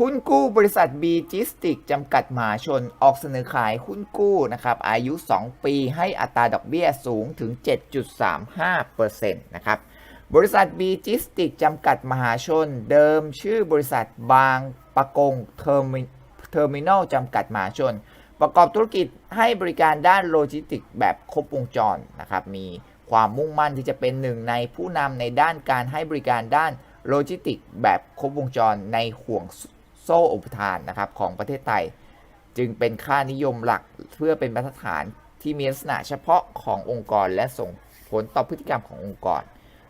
หุ้นกู้บริษัทบีจิสติกจำกัดมหาชนออกเสนอขายหุ้นกู้นะครับอายุ 2 ปีให้อัตราดอกเบี้ยสูงถึง 7.35%นะครับบริษัทบีจิสติกจำกัดมหาชน เดิมชื่อบริษัทบางปะกงเทอร์มิเทอร์มินอลจำกัดมหาชน ประกอบธุรกิจให้บริการด้านโลจิสติกแบบครบวงจรนะครับมีความมุ่งมั่นที่จะเป็นหนึ่งในผู้นำในด้านการให้บริการด้านโลจิสติกแบบครบวงจรในห่วง โซ่อุปทานนะครับของประเทศไทย จึงเป็นค่านิยมหลักเพื่อเป็นมาตรฐานที่มีลักษณะเฉพาะขององค์กรและส่งผลต่อพฤติกรรมขององค์กร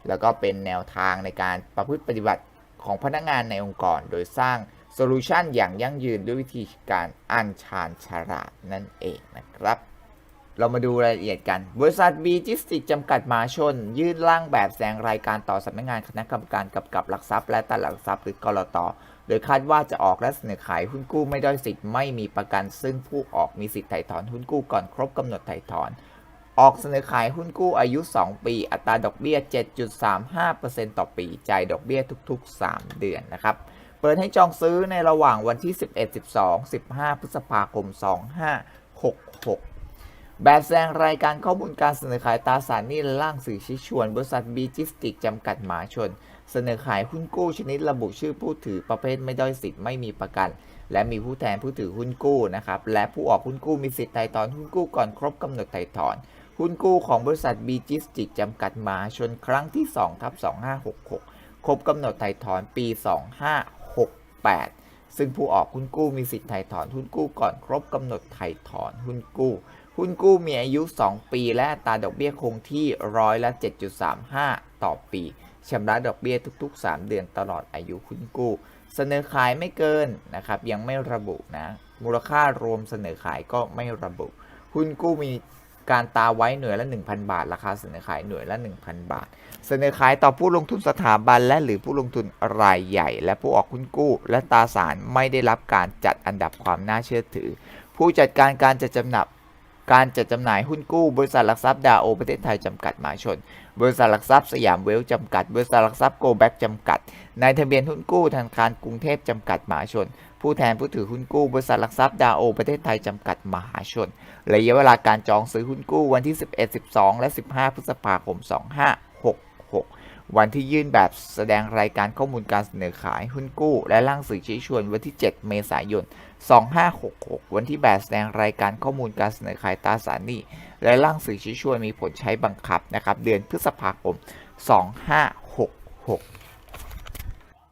แล้วก็เป็นแนวทางในการประพฤติปฏิบัติของพนักงานในองค์กร โดยสร้างโซลูชันอย่างยั่งยืนด้วยวิธีการอัญชานฉลาดนั่นเองนะครับ เรามาดูรายละเอียดกัน บริษัทบีจิสติกจำกัดมหาชน ยื่นร่างแบบแสดงรายการต่อสำนักงานคณะกรรมการกำกับหลักทรัพย์และตลาดหลักทรัพย์หรือกรต โดยคาดว่าจะออกและเสนอขายหุ้นกู้ไม่ได้สิทธิ์ไม่มีประกัน ซึ่งผู้ออกมีสิทธิ์ไถ่ถอนหุ้นกู้ก่อนครบกำหนดไถ่ถอน ออกเสนอขายหุ้นกู้อายุ 2 ปี อัตราดอกเบี้ย 7.35%ต่อปีจ่ายดอกเบี้ยทุก ๆ 3 เดือนนะครับเปิดให้จองซื้อในระหว่างวันที่ 11 12 15 พฤษภาคม 2566แบบแสดงรายการข้อมูลการเสนอขายตราสารหนี้ล่างสื่อชี้ชวน บริษัทบีจิสติกจำกัดหมาชน เสนอขายหุ้นกู้ชนิดระบุชื่อผู้ถือประเภทไม่ด้อยสิทธิ์ไม่มีประกัน และมีผู้แทนผู้ถือหุ้นกู้นะครับและผู้ออกหุ้นกู้มีสิทธิ์ไถ่ถอนหุ้นกู้ก่อนครบกำหนดไถ่ถอนหุ้นกู้ของบริษัทบีจิสติกจำกัดมหาชนครั้งที่2ทับ2566 ครบกำหนดไถ่ถอนปี 2568 ซึ่งผู้ออกหุ้นกู้มีสิทธิ์ไถ่ถอนหุ้นกู้ก่อนครบกำหนดไถ่ถอนหุ้นกู้ หุ้นกู้มีอายุ 2 ปีและตราดอกเบี้ยคงที่ร้อยละ 7.35 ต่อปี ชำระดอกเบี้ยทุก ๆ 3 เดือนตลอดอายุหุ้นกู้ เสนอขายไม่เกินนะครับ ยังไม่ระบุนะ มูลค่ารวมเสนอขายก็ไม่ระบุหุ้นกู้มีการตาไว้หน่วยละ 1,000 บาท ราคาเสนอขายหน่วยละ 1,000 บาท เสนอขายต่อผู้ลงทุนสถาบันและหรือผู้ลงทุนรายใหญ่ และผู้ออกหุ้นกู้ และตราสารไม่ได้รับการจัดอันดับความน่าเชื่อถือ ผู้จัดการการจัดจำหนับ การจัดจำหน่ายหุ้นกู้ บริษัทหลักทรัพย์ดาโอประเทศไทยจำกัดมหาชน บริษัทหลักทรัพย์สยามเวลจำกัด บริษัทหลักทรัพย์โกลแบ็กจำกัด นายทะเบียนหุ้นกู้ธนาคารกรุงเทพจำกัดมหาชน ผู้แทนผู้ถือหุ้นกู้ บริษัทหลักทรัพย์ดาโอประเทศไทยจำกัดมหาชน ระยะเวลาการจองซื้อหุ้นกู้วันที่ 11 12 และ 15 พฤษภาคม 25 วันที่ยื่นแบบแสดงรายการข้อมูลการเสนอขายหุ้นกู้ และร่างสื่อชี้ชวนวันที่ 7 เมษายน 2566 วันที่แบบแสดงรายการข้อมูลการเสนอขายตราสารหนี้และร่างสื่อชี้ชวนมีผลใช้บังคับนะครับ เดือนพฤษภาคม 2566